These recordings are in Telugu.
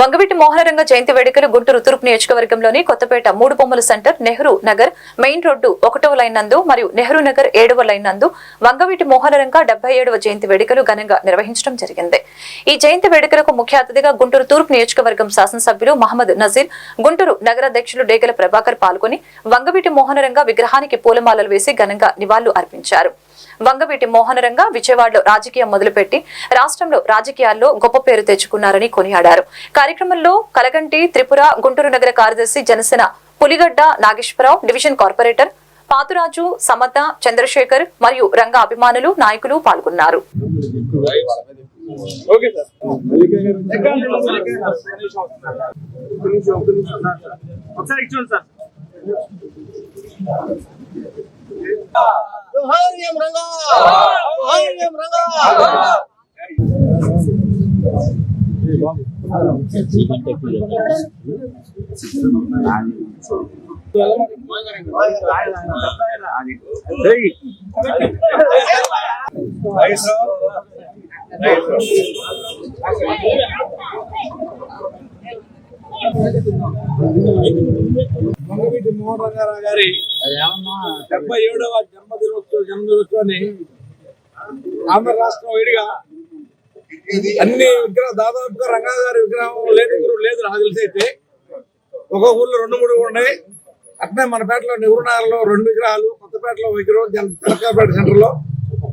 వంగవీటి మోహనరంగ జయంతి వేడుకలు గుంటూరు తూర్పు నియోజకవర్గంలోని కొత్తపేట మూడు బొమ్మల centre Nehru Nagar main road ఒకటవ లైన్ నందు మరియు నెహ్రూ నగర్ ఏడవ లైన్ నందు వంగవీటి మోహనరంగ డెబ్బై ఏడవ జయంతి వేడుకలు ఘనంగా నిర్వహించడం జరిగింది. ఈ జయంతి వేడుకలకు ముఖ్య అతిథిగా గుంటూరు తూర్పు నియోజకవర్గం శాసనసభ్యులు మహమ్మద్ నజీర్ గుంటూరు నగరాధ్యక్షులు డేగల ప్రభాకర్ పాల్గొని వంగవీటి మోహనరంగ విగ్రహానికి పూలమాలలు వేసి ఘనంగా నివాళులు అర్పించారు. వంగవీటి మోహనరంగ విజయవాడలో రాజకీయం మొదలుపెట్టి రాష్ట్రంలో రాజకీయాల్లో గొప్ప పేరు తెచ్చుకున్నారని కొనియాడారు. కార్యక్రమంలో కలగంటి త్రిపుర గుంటూరు నగర కార్యదర్శి జనసేన పులిగడ్డ నాగేశ్వరరావు డివిజన్ కార్పొరేటర్ పాతురాజు సమత చంద్రశేఖర్ మరియు రంగ అభిమానులు నాయకులు పాల్గొన్నారు. సార్. ఒకసారి ఇచ్చుకోండి సార్ జోహార్ ఎం రంగా జోహార్ ఎం రంగా ఏయ్. రైస్ మంగవీటి మోహన్ రంగారావు గారి డెబ్బై ఏడవ జన్మదినోత్సవ జన్మదినోత్సవాన్ని ఆంధ్ర రాష్ట్రం విడిగా అన్ని విగ్రహ దాదాపుగా రంగా గారి విగ్రహం లేని ఊరు లేదు నాకు తెలిసి అయితే ఒక ఊర్లో రెండు మూడు ఉన్నాయి. అట్నే మన పేటలో నెహ్రూనగర్లో రెండు విగ్రహాలు కొత్తపేటలో విగ్రహం తెలకాపేట సెంటర్లో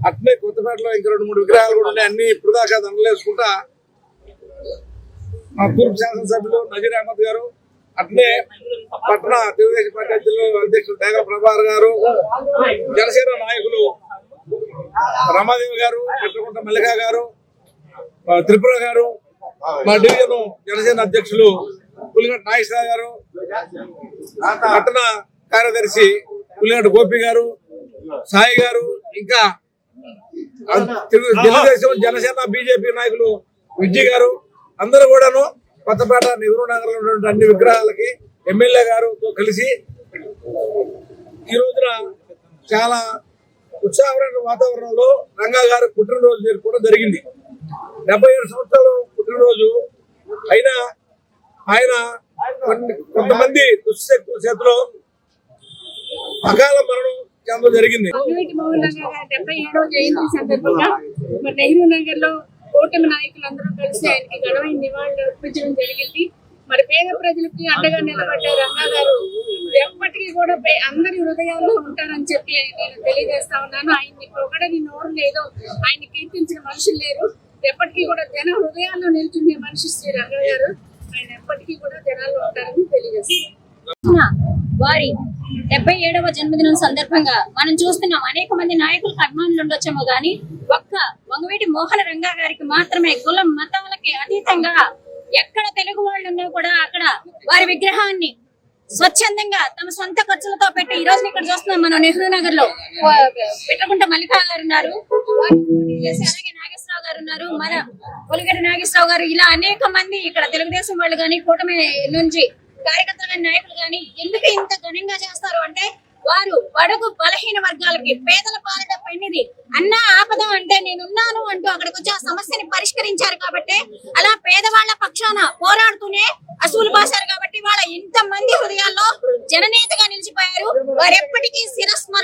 అట్నే కొత్తపేటలో ఇంక రెండు మూడు విగ్రహాలు కూడా ఉన్నాయి. అన్ని ఇప్పుడు దాకా దండలేసుకుంటా మా తూర్పు శాసనసభ్యులు నజీర్ అహ్మద్ గారు అట్నే పట్న తెలుగుదేశం పార్టీ అధ్యక్షులు అధ్యక్షులు డేగ ప్రభాకర్ గారు జనసేన నాయకులు రమాదేవి గారు పెట్టుకుంట మల్లిక గారు త్రిపుర గారు మా డివిజన్ జనసేన అధ్యక్షులు పులిగట్ నాగేశ్వర గారు పట్టణ కార్యదర్శి పులిగట్ గోపి గారు సాయి గారు ఇంకా తెలుగు- తెలుగుదేశం జనసేన బీజేపీ నాయకులు విజయ్ గారు అందరూ కూడాను కొత్తపేట నెహ్రూ నగర్లో ఉన్నటువంటి అన్ని విగ్రహాలకి ఎమ్మెల్యే గారుతో కలిసి ఈ రోజున చాలా ఉత్సాహమైన వాతావరణంలో రంగా గారు పుట్టినరోజు జరుపుకోవడం జరిగింది. డెబ్బై ఏడు సంవత్సరాలు పుట్టినరోజు. అయినా ఆయన కొంతమంది దుశ్శక్తుల చేతిలో అకాల మరణం చెందడం జరిగింది. డెబ్బై ఏడవ జయంతి సందర్భంగా నెహ్రూ నగర్లో కూటమి నాయకులందరూ కలిసి ఆయనకి ఘనమైన నివాళులు అర్పించడం జరిగింది. మరి పేద ప్రజలకి అండగా నిలబడ్డ రంగా గారు. ఎప్పటికీ కూడా అందరి హృదయాల్లో ఉంటారని చెప్పి నేను తెలియజేస్తా ఉన్నాను. ఆయన్ని పొగడని నోరు లేదు. ఆయన కీర్తించిన మనుషులు లేరు. ఎప్పటికీ కూడా జన హృదయాల్లో నిల్చుండే మనిషి శ్రీ రంగా గారు. ఆయన ఎప్పటికీ కూడా జనాల్లో ఉంటారని తెలియజేస్తున్నారు వారి డెబ్బై ఏడవ జన్మదినం సందర్భంగా మనం చూస్తున్నాం అనేక మంది నాయకులకు అభిమానులు ఉండొచ్చేమో గానీ ఒక్క వంగవీటి మోహన రంగా గారికి మాత్రమే కులం మతాలకి అతీతంగా ఎక్కడ తెలుగు వాళ్ళు ఉన్నా కూడా అక్కడ వారి విగ్రహాన్ని స్వచ్ఛందంగా తమ సొంత ఖర్చులతో పెట్టి ఈ రోజు ఇక్కడ చూస్తున్నాం మనం నెహ్రూ నగర్లో పెట్టకుంట మల్లికా గారు ఉన్నారు. అలాగే నాగేశ్వరరావు గారు ఉన్నారు. మన పొలిగడ్డ నాగేశ్వరరావు గారు ఇలా అనేక మంది ఇక్కడ తెలుగుదేశం వాళ్ళు కానీ కూటమి నుంచి కార్యకర్తలు కానీ నాయకులు కానీ ఎందుకు ఇంత ఘనంగా చేస్తారు అంటే వారు బడుగు బలహీన వర్గాలకి పేదల పాలిట పెన్నిది అన్న ఆపద అంటే నేనున్నాను అంటూ అక్కడికి వచ్చి ఆ సమస్యని పరిష్కరించారు కాబట్టి అలా పేదవాళ్ళ పక్షాన పోరాడుతూనే అసూలు బాసారు కాబట్టి వాళ్ళ ఇంత మంది హృదయాల్లో జననేతగా నిలిచిపోయారు. వారు ఎప్పటికీ శిరస్మరణ